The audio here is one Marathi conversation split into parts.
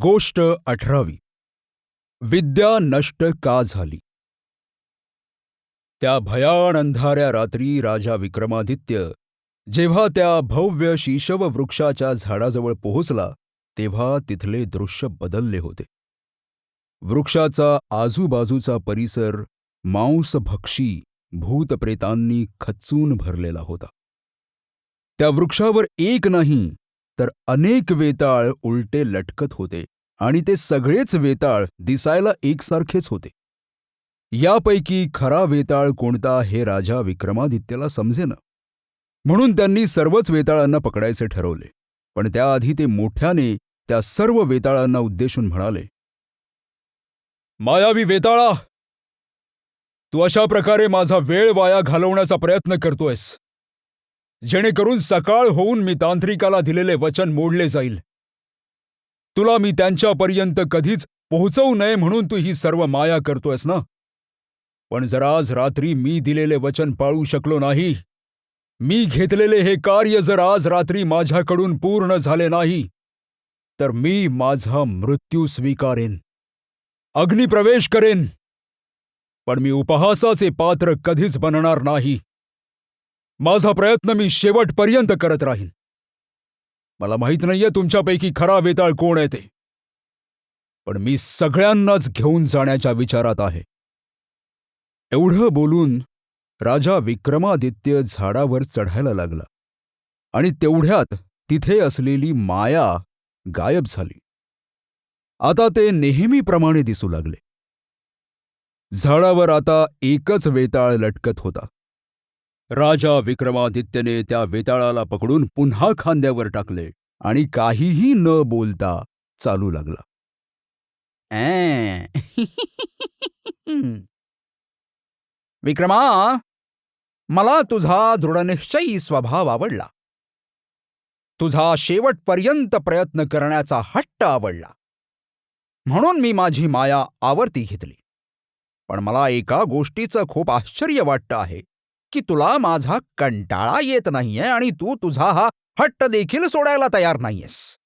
गोष्ट अठरावी. विद्या नष्ट का झाली? त्या भयाण अंधाऱ्या रात्री राजा विक्रमादित्य जेव्हा त्या भव्य शिशव वृक्षाच्या झाडाजवळ पोहोचला तेव्हा तिथले दृश्य बदलले होते. वृक्षाचा आजूबाजूचा परिसर मांसभक्षी भूतप्रेतांनी खच्चून भरलेला होता. त्या वृक्षावर एक नाही तर अनेक वेताळ उलटे लटकत होते आणि ते सगळेच वेताळ दिसायला एकसारखेच होते. यापैकी खरा वेताळ कोणता हे राजा विक्रमादित्यला समजेना. म्हणून त्यांनी सर्वच वेताळांना पकडायचे ठरवले पण त्याआधी ते मोठ्याने त्या सर्व वेताळांना उद्देशून म्हणाले मायावी वेताळा तू अशा प्रकारे माझा वेळ वाया घालवण्याचा प्रयत्न करतोयस. जेणेकरून सकाळ होऊन मी तांत्रिकाला दिलेले वचन मोडले जाईल. तुला मी त्यांच्यापर्यंत कधीच पोहोचवू नये म्हणून तू ही सर्व माया करतोयस ना? पण जर आज रात्री मी दिलेले वचन पाळू शकलो नाही मी घेतलेले हे कार्य जर आज रात्री माझ्याकडून पूर्ण झाले नाही तर मी माझा मृत्यू स्वीकारेन अग्निप्रवेश करेन. पण मी उपहासाचे पात्र कधीच बनणार नाही. माझा प्रयत्न मी शेवटपर्यंत करत राहीन. मला माहीत नाहीये तुमच्यापैकी खरा वेताळ कोण आहे ते. पण मी सगळ्यांनाच घेऊन जाण्याच्या विचारात आहे. एवढं बोलून राजा विक्रमादित्य झाडावर चढायला लागला आणि तेवढ्यात तिथे असलेली माया गायब झाली. आता ते नेहमीप्रमाणे दिसू लागले. झाडावर आता एकच वेताळ लटकत होता. राजा विक्रमादित्यने त्या वेताळाला पकडून पुन्हा खांद्यावर टाकले आणि काहीही न बोलता चालू लागला. विक्रमा मला तुझा दृढनिश्चयी स्वभाव आवडला. तुझा शेवटपर्यंत प्रयत्न करण्याचा हट्ट आवडला. म्हणून मी माझी माया आवर्ती घेतली. पण मला एका गोष्टीचं खूप आश्चर्य वाटतं आहे. की तुला माझा कंटाळा येत नाहीये आणि तू तुझा हा हट्ट देखील सोडायला तयार नाहीयेस.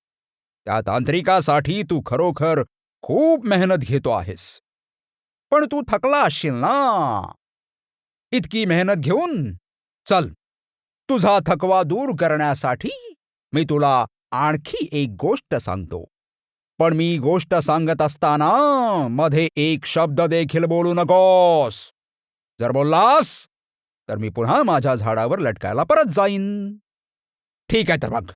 त्या तांत्रिकासाठी तू खरोखर खूप मेहनत घेतो आहेस. पण तू थकला असशील ना. इतकी मेहनत घेऊन चल तुझा थकवा दूर करण्यासाठी मी तुला आणखी एक गोष्ट सांगतो. पण मी गोष्ट सांगत असताना मध्ये एक शब्द देखील बोलू नकोस. जर बोललास तर मी पुन्हा माझ्या झाडावर लटकायला परत जाईन. ठीक आहे तर मग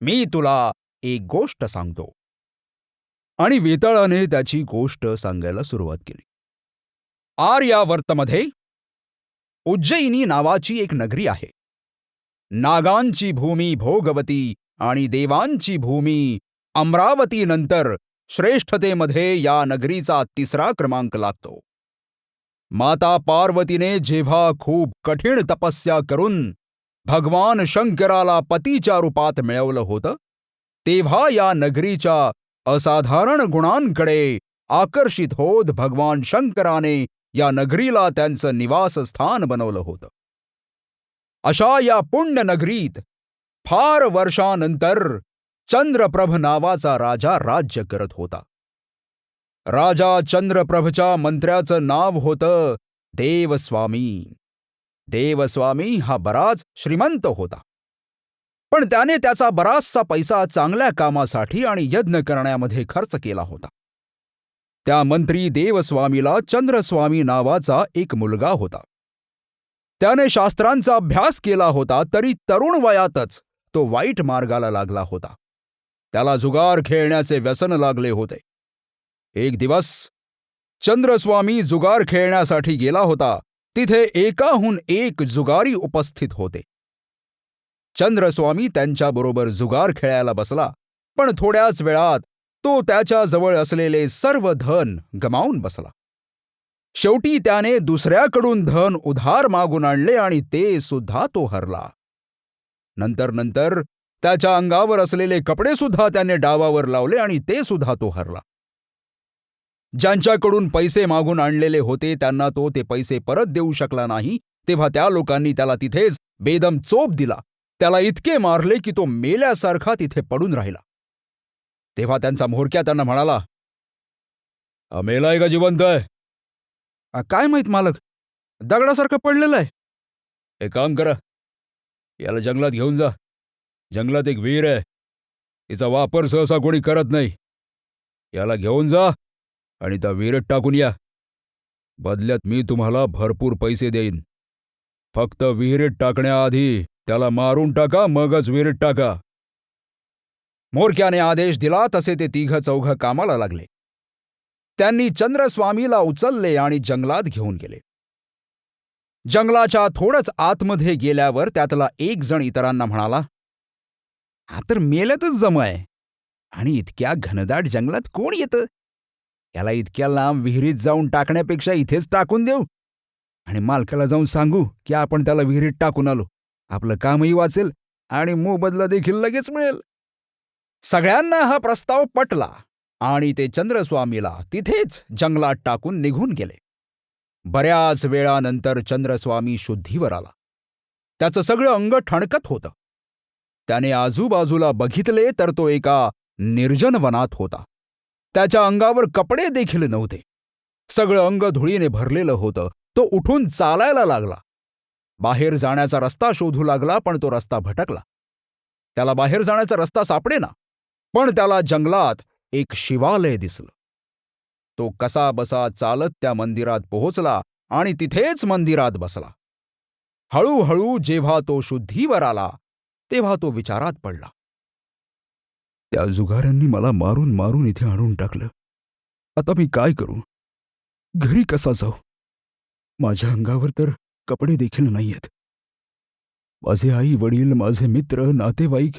मी तुला एक गोष्ट सांगतो. आणि वेताळाने त्याची गोष्ट सांगायला सुरुवात केली. आर्यावर्तमध्ये उज्जयिनी नावाची एक नगरी आहे. नागांची भूमी भोगवती आणि देवांची भूमी अमरावतीनंतर श्रेष्ठतेमध्ये या नगरीचा तिसरा क्रमांक लागतो. माता पार्वतीने जेव्हा खूप कठीण तपस्या करून भगवान शंकराला पतीच्या रूपात मिळवलं होतं, तेव्हा या नगरीच्या असाधारण गुणांकडे आकर्षित होत भगवान शंकराने या नगरीला त्यांचं निवासस्थान बनवलं होतं. अशा या पुण्य नगरीत फार वर्षानंतर चंद्रप्रभ नावाचा राजा राज्य करत होता. राजा चंद्रप्रभच्या मंत्र्याचं नाव होतं देवस्वामी. देवस्वामी हा बराच श्रीमंत होता. पण त्याने त्याचा बराचसा पैसा चांगल्या कामासाठी आणि यज्ञ करण्यामध्ये खर्च केला होता. त्या मंत्री देवस्वामीला चंद्रस्वामी नावाचा एक मुलगा होता. त्याने शास्त्रांचा अभ्यास केला होता तरी तरुण वयातच तो वाईट मार्गाला लागला होता. त्याला जुगार खेळण्याचे व्यसन लागले होते. एक दिवस चंद्रस्वामी जुगार खेळण्यासाठी गेला होता. तिथे एकाहून एक जुगारी उपस्थित होते. चंद्रस्वामी त्यांच्याबरोबर जुगार खेळायला बसला पण थोड्याच वेळात तो त्याच्याजवळ असलेले सर्व धन गमावून बसला. शेवटी त्याने दुसऱ्याकडून धन उधार मागून आणले आणि ते सुद्धा तो हरला. नंतर नंतर त्याच्या अंगावर असलेले कपडे सुद्धा त्याने डावावर लावले आणि ते सुद्धा तो हरला. ज्यांच्याकडून पैसे मागून आणलेले होते त्यांना तो ते पैसे परत देऊ शकला नाही. तेव्हा त्या लोकांनी त्याला तिथेच बेदम चोप दिला. त्याला इतके मारले की तो मेल्यासारखा तिथे पडून राहिला. तेव्हा त्यांचा म्होरक्या त्यांना म्हणाला "हा मेलाय का जिवंत आहे? "अ, काय माहीत मालक? दगडासारखं पडलेलं आहे. एक काम करा. याला जंगलात घेऊन जा. जंगलात एक विहीर आहे. तिचा वापर सहसा कोणी करत नाही. याला घेऊन जा. आणि त्या विहिरीत टाकून या. बदल्यात मी तुम्हाला भरपूर पैसे देईन. फक्त विहिरीत टाकण्याआधी त्याला मारून टाका मगच विहिरीत टाका. मोरक्याने आदेश दिला तसे ते तिघ चौघ कामाला लागले. त्यांनी चंद्रस्वामीला उचलले आणि जंगलात घेऊन गेले. जंगलाच्या थोडंच आतमध्ये गेल्यावर त्यातला एक जण इतरांना म्हणाला हा तर मेलतच जमाय आणि इतक्या घनदाट जंगलात कोण येतं? याला इतक्या लांब विहिरीत जाऊन टाकण्यापेक्षा इथेच टाकून देऊ. आणि मालकाला जाऊन सांगू की आपण त्याला विहिरीत टाकून आलो. आपलं कामही वाचेल आणि मोबदला देखील लगेच मिळेल. सगळ्यांना हा प्रस्ताव पटला आणि ते चंद्रस्वामीला तिथेच जंगलात टाकून निघून गेले. बऱ्याच वेळानंतर चंद्रस्वामी शुद्धीवर आला. त्याचं सगळं अंग ठणकत होतं. त्याने आजूबाजूला बघितले तर तो एका निर्जन वनात होता. त्याच्या अंगावर कपडे देखील नव्हते. सगळं अंग धुळीने भरलेलं होतं. तो उठून चालायला लागला. बाहेर जाण्याचा रस्ता शोधू लागला पण तो रस्ता भटकला. त्याला बाहेर जाण्याचा रस्ता सापडेना पण त्याला जंगलात एक शिवालय दिसलं. तो कसा बसा चालत त्या मंदिरात पोहोचला आणि तिथेच मंदिरात बसला. हळूहळू जेव्हा तो शुद्धीवर आला तेव्हा तो विचारात पडला. त्या जुगारांनी मला मारून मारून इथे आणून टाकलं. आता मी काय करू? घरी कसा जाऊ? माझ्या अंगावर तर कपडे देखील नाहीयेत. माझे आई वडील माझे मित्र नातेवाईक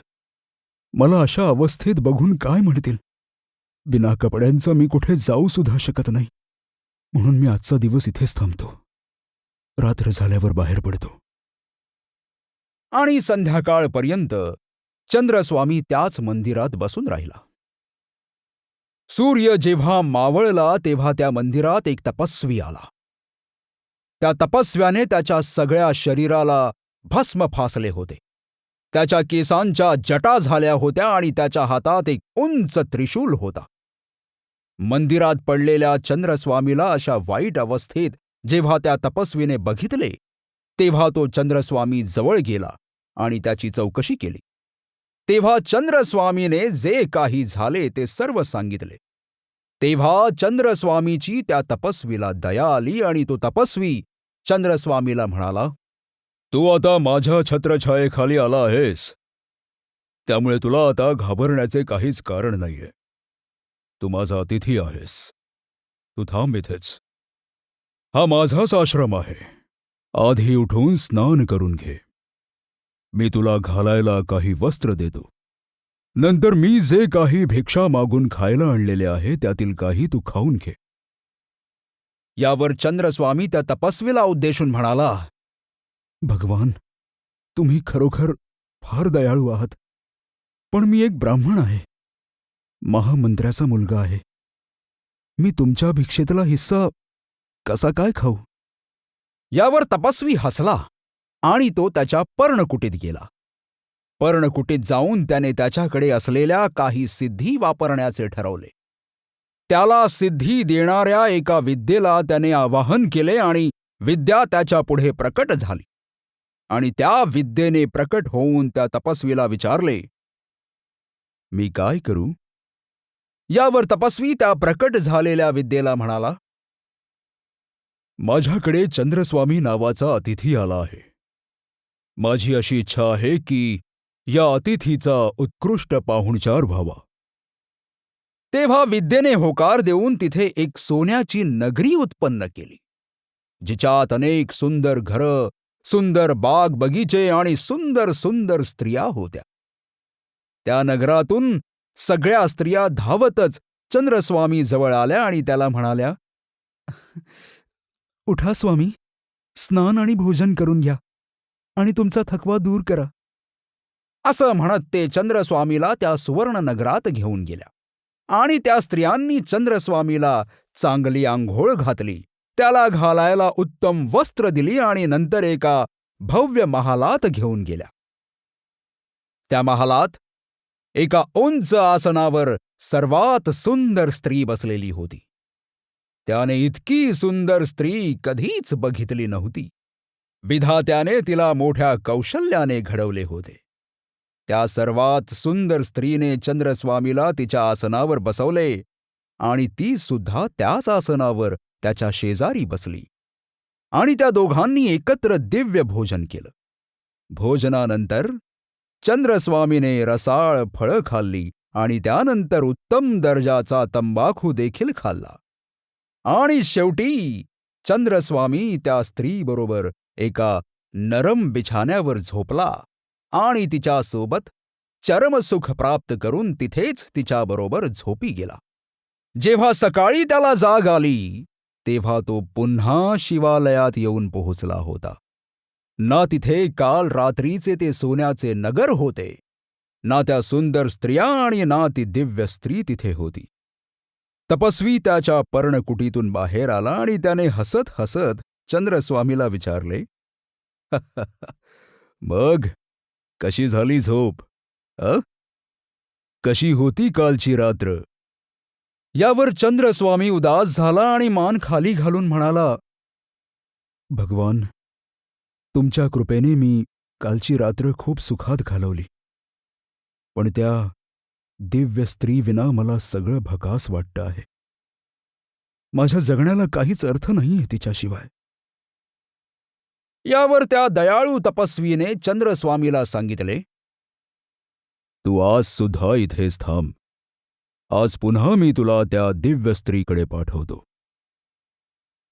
मला अशा अवस्थेत बघून काय म्हणतील? बिना कपड्यांचं मी कुठे जाऊ सुद्धा शकत नाही. म्हणून मी आजचा दिवस इथेच थांबतो. रात्र झाल्यावर बाहेर पडतो. आणि संध्याकाळपर्यंत चंद्रस्वामी त्याच मंदिरात बसून राहिला. सूर्य जेव्हा मावळला तेव्हा त्या मंदिरात एक तपस्वी आला. त्या तपस्व्याने त्याच्या सगळ्या शरीराला भस्म फासले होते. त्याच्या केसांच्या जटा झाल्या होत्या आणि त्याच्या हातात एक उंच त्रिशूल होता. मंदिरात पडलेल्या चंद्रस्वामीला अशा वाईट अवस्थेत जेव्हा त्या तपस्वीने बघितले तेव्हा तो चंद्रस्वामी जवळ गेला आणि त्याची चौकशी केली. तेव्हा चंद्रस्वामीने जे काही झाले ते सर्व सांगितले. तेव्हा चंद्रस्वामीची त्या तपस्वीला दया आली आणि तो तपस्वी चंद्रस्वामीला म्हणाला तू आता माझ्या छत्रछायेखाली आला आहेस. त्यामुळे तुला आता घाबरण्याचे काहीच कारण नाहीये. तू माझा अतिथी आहेस. तू थांब इथेच. हा माझाच आश्रम आहे. आधी उठून स्नान करून घे. मी तुला घालायला काही वस्त्र देतो. नंतर मी जे काही भिक्षा मागून खायला आणलेले आहे त्यातील काही तू खाऊन घे. यावर चंद्रस्वामी त्या तपस्वीला उद्देशून म्हणाला भगवान तुम्ही खरोखर फार दयाळू आहात. पण मी एक ब्राह्मण आहे. महामंत्र्याचा मुलगा आहे. मी तुमच्या भिक्षेतला हिस्सा कसा काय खाऊ? यावर तपस्वी हसला. आणि तो त्याच्या पर्णकुटीत गेला. पर्णकुटीत जाऊन त्याने त्याच्याकडे असलेल्या काही सिद्धी वापरण्याचे ठरवले. त्याला सिद्धी देणाऱ्या एका विद्येला त्याने आवाहन केले आणि विद्या त्याच्या पुढे प्रकट झाली. आणि त्या विद्येने प्रकट होऊन त्या तपस्वीला विचारले मी काय करू? यावर तपस्वी त्या प्रकट झालेल्या विद्येला म्हणाला माझ्याकडे चंद्रस्वामी नावाचा अतिथी आला आहे. माझी अशी इच्छा आहे की या अतिथीचा उत्कृष्ट पाहुणचार व्हावा. तेव्हा विद्येने होकार देऊन तिथे एक सोन्याची नगरी उत्पन्न केली जिच्यात अनेक सुंदर घरं सुंदर बाग बगीचे आणि सुंदर सुंदर स्त्रिया होत्या. त्या नगरातून सगळ्या स्त्रिया धावतच चंद्रस्वामी जवळ आल्या आणि त्याला म्हणाल्या उठा स्वामी. स्नान आणि भोजन करून घ्या. आणि तुमचा थकवा दूर करा. असं म्हणत ते चंद्रस्वामीला त्या सुवर्ण नगरात घेऊन गेल्या. आणि त्या स्त्रियांनी चंद्रस्वामीला चांगली आंघोळ घातली. त्याला घालायला उत्तम वस्त्र दिली आणि नंतर एका भव्य महालात घेऊन गेल्या. त्या महालात एका उंच आसनावर सर्वात सुंदर स्त्री बसलेली होती. त्याने इतकी सुंदर स्त्री कधीच बघितली नव्हती. विधात्याने तिला मोठ्या कौशल्याने घडवले होते. त्या सर्वात सुंदर स्त्रीने चंद्रस्वामीला तिच्या आसनावर बसवले आणि ती सुद्धा त्याच आसनावर त्याच्या शेजारी बसली. आणि त्या दोघांनी एकत्र दिव्य भोजन केलं. भोजनानंतर चंद्रस्वामीने रसाळ फळं खाल्ली आणि त्यानंतर उत्तम दर्जाचा तंबाखू देखील खाल्ला. आणि शेवटी चंद्रस्वामी त्या स्त्रीबरोबर एका नरम बिछाण्यावर झोपला आणि तिच्यासोबत चरमसुख प्राप्त करून तिथेच तिच्याबरोबर झोपी गेला. जेव्हा सकाळी त्याला जाग आली तेव्हा तो पुन्हा शिवालयात येऊन पोहोचला होता. ना तिथे काल रात्रीचे ते सोन्याचे नगर होते ना त्या सुंदर स्त्रिया आणि ना ती दिव्य स्त्री तिथे होती. तपस्वी त्याच्या पर्णकुटीतून बाहेर आला आणि त्याने हसत हसत चंद्रस्वामीला विचारले. मग कशी झाली झोप अ? कशी होती कालची रात्र? यावर चंद्रस्वामी उदास झाला आणि मान खाली घालून म्हणाला भगवान तुमच्या कृपेने मी कालची रात्र खूप सुखात घालवली. पण त्या दिव्य स्त्रीविना मला सगळं भकास वाटतं आहे. माझ्या जगण्याला काहीच अर्थ नाहीये तिच्याशिवाय. यावर त्या दयाळू तपस्वीने चंद्रस्वामीला सांगितले तू आज सुद्धा इथेच थांब. आज पुन्हा मी तुला त्या दिव्य स्त्रीकडे पाठवतो.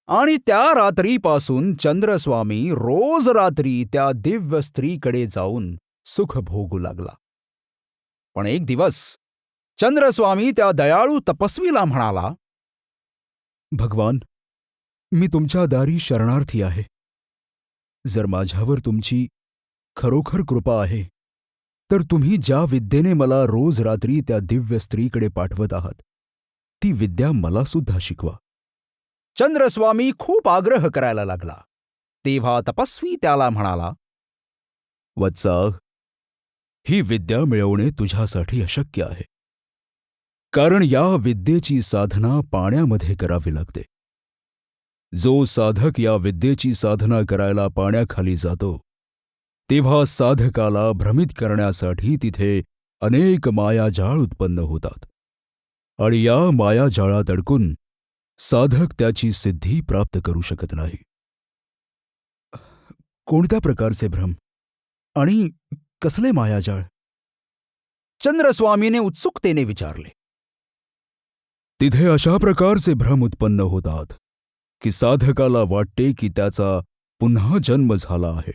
आणि त्या रात्रीपासून चंद्रस्वामी रोज रात्री त्या दिव्य स्त्रीकडे जाऊन सुख भोगू लागला. पण एक दिवस चंद्रस्वामी त्या दयाळू तपस्वीला म्हणाला भगवान मी तुमच्या दारी शरणार्थी आहे. जर माझ्यावर तुमची खरोखर कृपा आहे तर तुम्ही ज्या विद्येने मला रोज रात्री त्या दिव्य स्त्रीकडे पाठवत आहात ती विद्या मला सुद्धा शिकवा. चंद्रस्वामी खूप आग्रह करायला लागला. तेव्हा तपस्वी त्याला म्हणाला वत्सा ही विद्या मिळवणे तुझ्यासाठी अशक्य आहे. कारण या विद्येची साधना पाण्यामध्ये करावी लागते. जो साधक या विद्येची साधना करायला पाण्याखाली जातो तेव्हा साधकाला भ्रमित करण्यासाठी तिथे अनेक मायाजाळ उत्पन्न होतात. आणि या मायाजाळात अडकून साधक त्याची सिद्धी प्राप्त करू शकत नाही. कोणत्या प्रकारचे भ्रम? आणि कसले मायाजाळ चंद्रस्वामीने उत्सुकतेने विचारले. तिथे अशा प्रकारचे भ्रम उत्पन्न होतात. की साधकाला वाटते की त्याचा पुन्हा जन्म झाला आहे.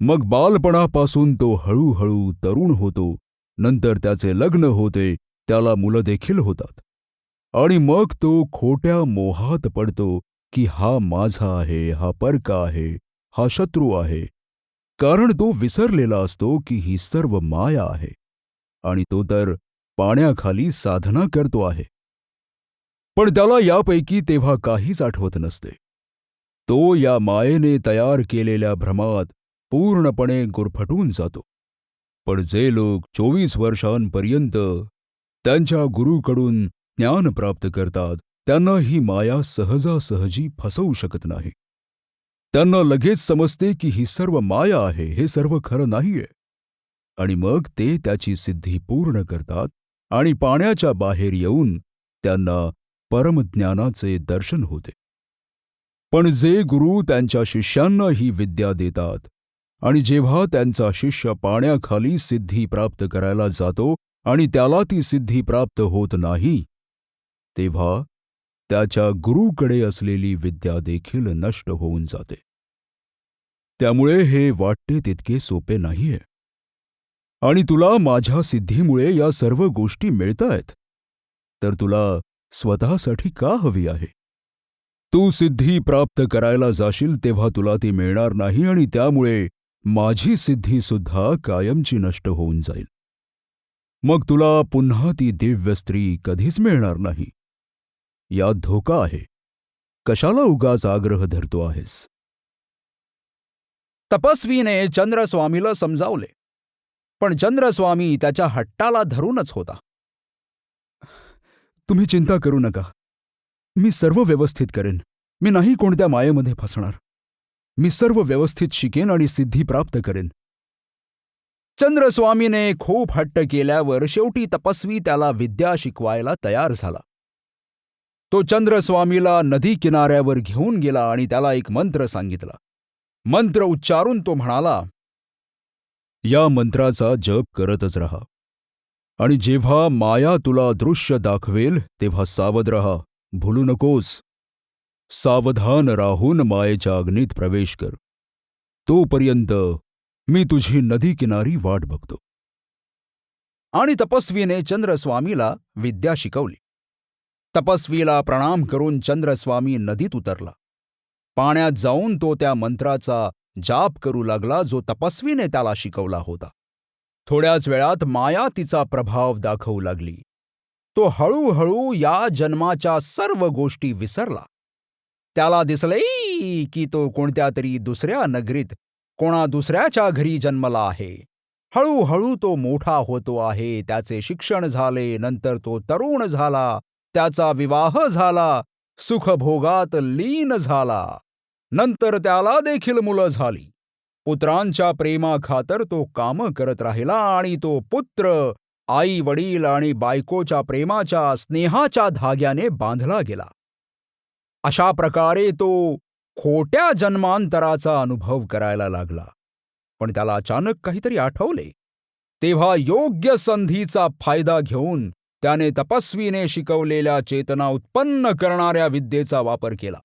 मग बालपणापासून तो हळूहळू तरुण होतो नंतर त्याचे लग्न होते त्याला मुलं देखील होतात. आणि मग तो खोट्या मोहात पडतो की हा माझा आहे हा परका आहे हा शत्रू आहे. कारण तो विसरलेला असतो की ही सर्व माया आहे. आणि तो तर पाण्याखाली साधना करतो आहे. पण त्याला यापैकी तेव्हा काहीच आठवत नसते. तो या मायेने तयार केलेल्या भ्रमात पूर्णपणे गुरफटून जातो. पण जे लोक चोवीस वर्षांपर्यंत त्यांच्या गुरुकडून ज्ञान प्राप्त करतात त्यांना ही माया सहजासहजी फसवू शकत नाही. त्यांना लगेच समजते की ही सर्व माया आहे हे सर्व खरं नाहीये. आणि मग ते त्याची सिद्धी पूर्ण करतात आणि पाण्याच्या बाहेर येऊन त्यांना परमज्ञानाचे दर्शन होते. पण जे गुरु त्यांच्या शिष्यांना ही विद्या देतात आणि जेव्हा त्यांचा शिष्य पाण्याखाली सिद्धी प्राप्त करायला जातो आणि त्याला ती सिद्धी प्राप्त होत नाही तेव्हा त्याच्या गुरुकडे असलेली विद्या देखील नष्ट होऊन जाते. त्यामुळे हे वाटते तितके सोपे नाहीये. आणि तुला माझ्या सिद्धीमुळे या सर्व गोष्टी मिळतायत तर तुला स्वतःसाठी का हवी आहे? तू सिद्धी प्राप्त करायला जाशील तेव्हा तुला ती मिळणार नाही आणि त्यामुळे माझी सिद्धी सुद्धा कायमची नष्ट होऊन जाईल. मग तुला पुन्हा ती दिव्य स्त्री कधीच मिळणार नाही. यात धोका आहे. कशाला उगाच आग्रह धरतो आहेस? तपस्वीने चंद्रस्वामीला समजावले. पण चंद्रस्वामी त्याच्या हट्टाला धरूनच होता. तुम्ही चिंता करू नका. मी सर्व व्यवस्थित करेन. मी नाही कोणत्या मायेमध्ये फसणार. मी सर्व व्यवस्थित शिकेन आणि सिद्धी प्राप्त करेन. चंद्रस्वामीने खूप हट्ट केल्यावर शेवटी तपस्वी त्याला विद्या शिकवायला तयार झाला. तो चंद्रस्वामीला नदी किनाऱ्यावर घेऊन गेला आणि त्याला एक मंत्र सांगितला. मंत्र उच्चारून तो म्हणाला या मंत्राचा जप करतच रहा. आणि जेव्हा माया तुला दृश्य दाखवेल तेव्हा सावध रहा भुलू नकोस. सावधान राहून मायेच्या अग्नीत प्रवेश कर. तोपर्यंत मी तुझी नदी किनारी वाट बघतो. आणि तपस्वीने चंद्रस्वामीला विद्या शिकवली. तपस्वीला प्रणाम करून चंद्रस्वामी नदीत उतरला. पाण्यात जाऊन तो त्या मंत्राचा जाप करू लागला जो तपस्वीने त्याला शिकवला होता. थोड्याच वेळात माया तिचा प्रभाव दाखवू लागली. तो हळूहळू या जन्माच्या सर्व गोष्टी विसरला. त्याला दिसले की तो कोणत्या तरी दुसऱ्या नगरीत कोणा दुसऱ्याच्या घरी जन्मला आहे. हळूहळू तो मोठा होतो आहे त्याचे शिक्षण झाले नंतर तो तरुण झाला त्याचा विवाह झाला सुखभोगात लीन झाला. नंतर त्याला देखील मुलं झाली. पुत्रांच्या प्रेमाखातर तो काम करत राहिला आणि तो पुत्र आई वडील आणि बायकोच्या प्रेमाच्या स्नेहाच्या धाग्याने बांधला गेला. अशा प्रकारे तो खोट्या जन्मांतराचा अनुभव करायला लागला. पण त्याला अचानक काहीतरी आठवले. तेव्हा योग्य संधीचा फायदा घेऊन त्याने तपस्वीने शिकवलेल्या चेतना उत्पन्न करणाऱ्या विद्येचा वापर केला.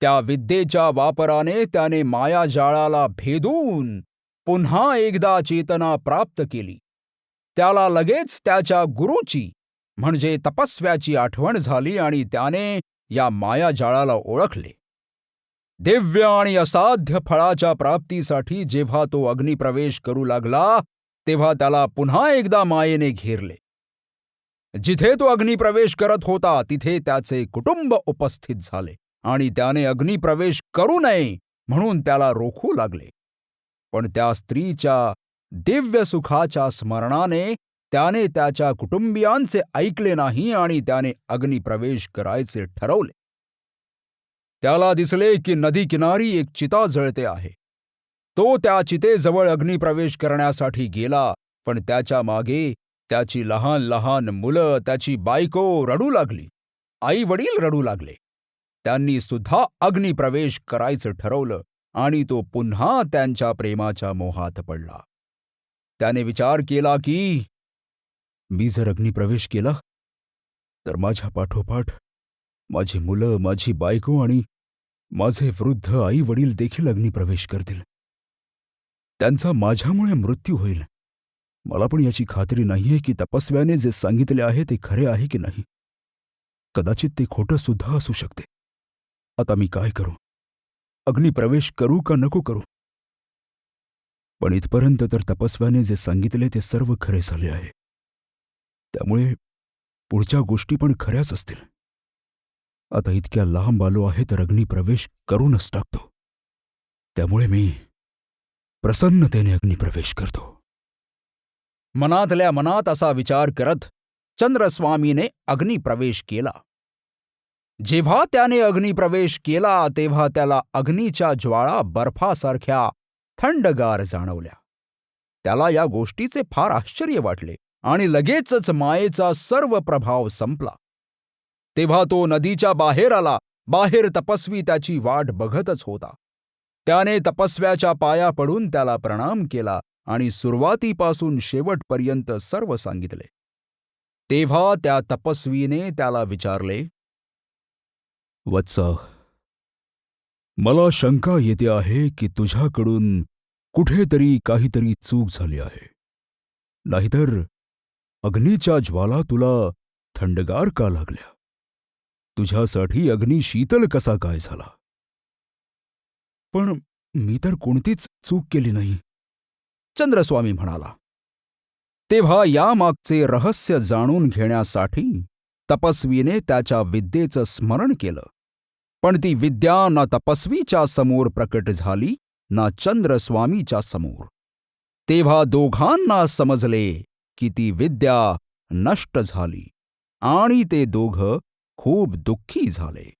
त्या विद्येच्या वापराने त्याने मायाजाळाला भेदून पुन्हा एकदा चेतना प्राप्त केली. त्याला लगेच त्याच्या गुरुची म्हणजे तपस्व्याची आठवण झाली आणि त्याने या मायाजाळाला ओळखले. दिव्य आणि असाध्य फळाच्या प्राप्तीसाठी जेव्हा तो अग्निप्रवेश करू लागला तेव्हा त्याला पुन्हा एकदा मायेने घेरले. जिथे तो अग्निप्रवेश करत होता तिथे त्याचे कुटुंब उपस्थित झाले. आणि त्याने अग्निप्रवेश करू नये म्हणून त्याला रोखू लागले. पण त्या स्त्रीच्या दिव्य सुखाच्या स्मरणाने त्याने त्याच्या कुटुंबियांचे ऐकले नाही आणि त्याने अग्निप्रवेश करायचे ठरवले. त्याला दिसले की नदी किनारी एक चिता जळते आहे. तो त्या चितेजवळ अग्निप्रवेश करण्यासाठी गेला पण त्याच्यामागे त्याची लहान लहान मुलं त्याची बायको रडू लागली. आई वडील रडू लागले. त्यांनी सुद्धा अग्निप्रवेश करायचं ठरवलं आणि तो पुन्हा त्यांच्या प्रेमाच्या मोहात पडला. त्याने विचार केला की मी जर अग्निप्रवेश केला तर माझ्या पाठोपाठ माझी मुलं माझी बायको आणि माझे वृद्ध आई वडील देखील अग्निप्रवेश करतील. त्यांचा माझ्यामुळे मृत्यू होईल. मला पण याची खात्री नाहीये की तपस्व्याने जे सांगितले आहे ते खरे आहे की नाही. कदाचित ते खोटं सुद्धा असू शकते. आता मी काय करू? अग्निप्रवेश करू का नको करू? पण इथपर्यंत तर तपस्व्याने जे सांगितले ते सर्व खरे झाले आहे. त्यामुळे पुढच्या गोष्टी पण खऱ्याच असतील. आता इतक्या लांब आलो आहे तर अग्निप्रवेश करूनच टाकतो. त्यामुळे मी प्रसन्नतेने अग्निप्रवेश करतो. मनातल्या मनात असा विचार करत चंद्रस्वामीने अग्निप्रवेश केला. जेव्हा त्याने अग्निप्रवेश केला तेव्हा त्याला अग्नीच्या ज्वाळा बर्फासारख्या थंडगार जाणवल्या. त्याला या गोष्टीचे फार आश्चर्य वाटले आणि लगेचच मायेचा सर्व प्रभाव संपला. तेव्हा तो नदीच्या बाहेर आला बाहेर तपस्वी त्याची वाट बघतच होता. त्याने तपस्व्याच्या पाया पडून त्याला प्रणाम केला आणि सुरुवातीपासून शेवटपर्यंत सर्व सांगितले. तेव्हा त्या तपस्वीने त्याला विचारले वत्स. मला शंका येते आहे की तुझ्याकडून कुठेतरी काहीतरी चूक झाली आहे. नाहीतर अग्नीच्या ज्वाला तुला थंडगार का लागल्या? तुझ्यासाठी अग्नी शीतल कसा काय झाला? पण मी तर कोणतीच चूक केली नाही. चंद्रस्वामी म्हणाला तेव्हा यामागचे रहस्य जाणून घेण्यासाठी तपस्वीने त्याच्या विद्येचं स्मरण केलं. पण ती विद्या ना तपस्वीच्या समोर प्रकट झाली ना चंद्रस्वामीच्या समोर. तेव्हा दोघांना समजले की ती विद्या नष्ट झाली आणि ते दोघ खूप दुःखी झाले.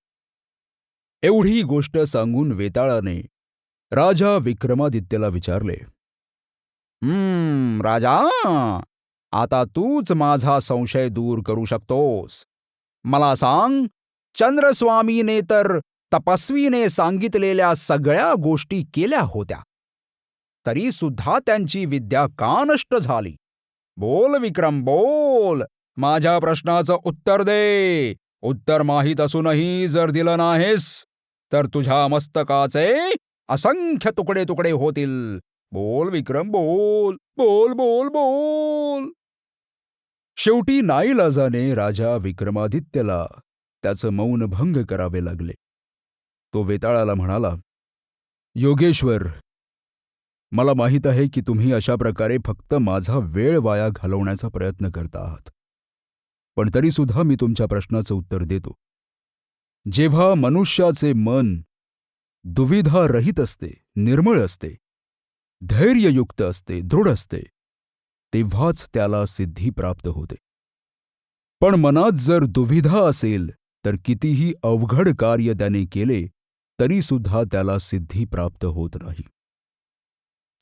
एवढी गोष्ट सांगून वेताळाने राजा विक्रमादित्यला विचारले हम्म राजा आता तूच माझा संशय दूर करू शकतोस. मला सांग चंद्रस्वामीने तर तपस्वीने सांगितलेल्या सगळ्या गोष्टी केल्या होत्या. तरी सुद्धा त्यांची विद्या का नष्ट झाली? बोल विक्रम बोल. माझ्या प्रश्नाचं उत्तर दे. उत्तर माहीत असूनही जर दिलं नाहीस तर तुझ्या मस्तकाचे असंख्य तुकडे तुकडे होतील. बोल विक्रम बोल. बोल बोल बोल. शेवटी नाईलाजाने राजा विक्रमादित्यला त्याचं मौन भंग करावे लागले. तो वेताळाला म्हणाला योगेश्वर मला माहीत आहे की तुम्ही अशा प्रकारे फक्त माझा वेळ वाया घालवण्याचा प्रयत्न करता आहात. पण तरीसुद्धा मी तुमच्या प्रश्नाचं उत्तर देतो. जेव्हा मनुष्याचे मन दुविधा रहित असते निर्मळ असते धैर्ययुक्त असते दृढ असते तेव्हाच त्याला सिद्धी प्राप्त होते. पण मनात जर दुविधा असेल तर कितीही अवघड कार्य त्याने केले तरीसुद्धा त्याला सिद्धी प्राप्त होत नाही.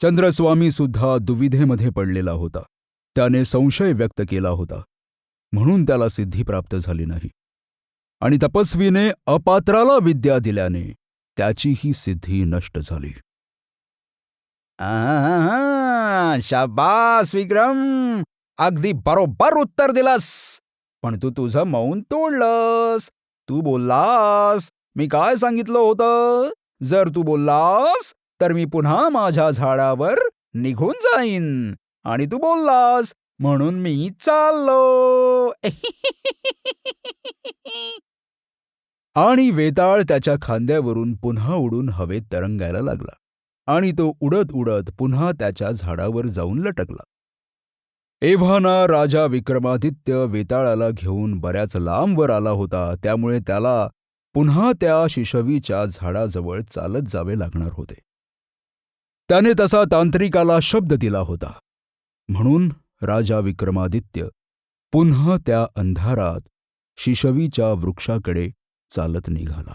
चंद्रस्वामी सुद्धा दुविधेमध्ये पडलेला होता. त्याने संशय व्यक्त केला होता. म्हणून त्याला सिद्धी प्राप्त झाली नाही. आणि तपस्वीने अपात्राला विद्या दिल्याने त्याचीही सिद्धी नष्ट झाली. शाबास विक्रम! अगदी बरोबर उत्तर दिलास! पण तू तुझं मौन तोडलंस. तू बोललास. मी काय सांगितलं होतं? जर तू बोललास तर मी पुन्हा माझ्या झाडावर निघून जाईन. आणि तू बोललास म्हणून मी चाललो. आणि वेताळ त्याच्या खांद्यावरून पुन्हा उडून हवेत तरंगायला लागला. आणि तो उडत उडत पुन्हा त्याच्या झाडावर जाऊन लटकला. एव्हाना राजा विक्रमादित्य वेताळाला घेऊन बऱ्याच लांबवर आला होता. त्यामुळे त्याला पुन्हा त्या शिशवीच्या झाडाजवळ चालत जावे लागणार होते. त्याने तसा तांत्रिकाला शब्द दिला होता. म्हणून राजा विक्रमादित्य पुन्हा त्या अंधारात शिशवीच्या वृक्षाकडे चालत निघाला.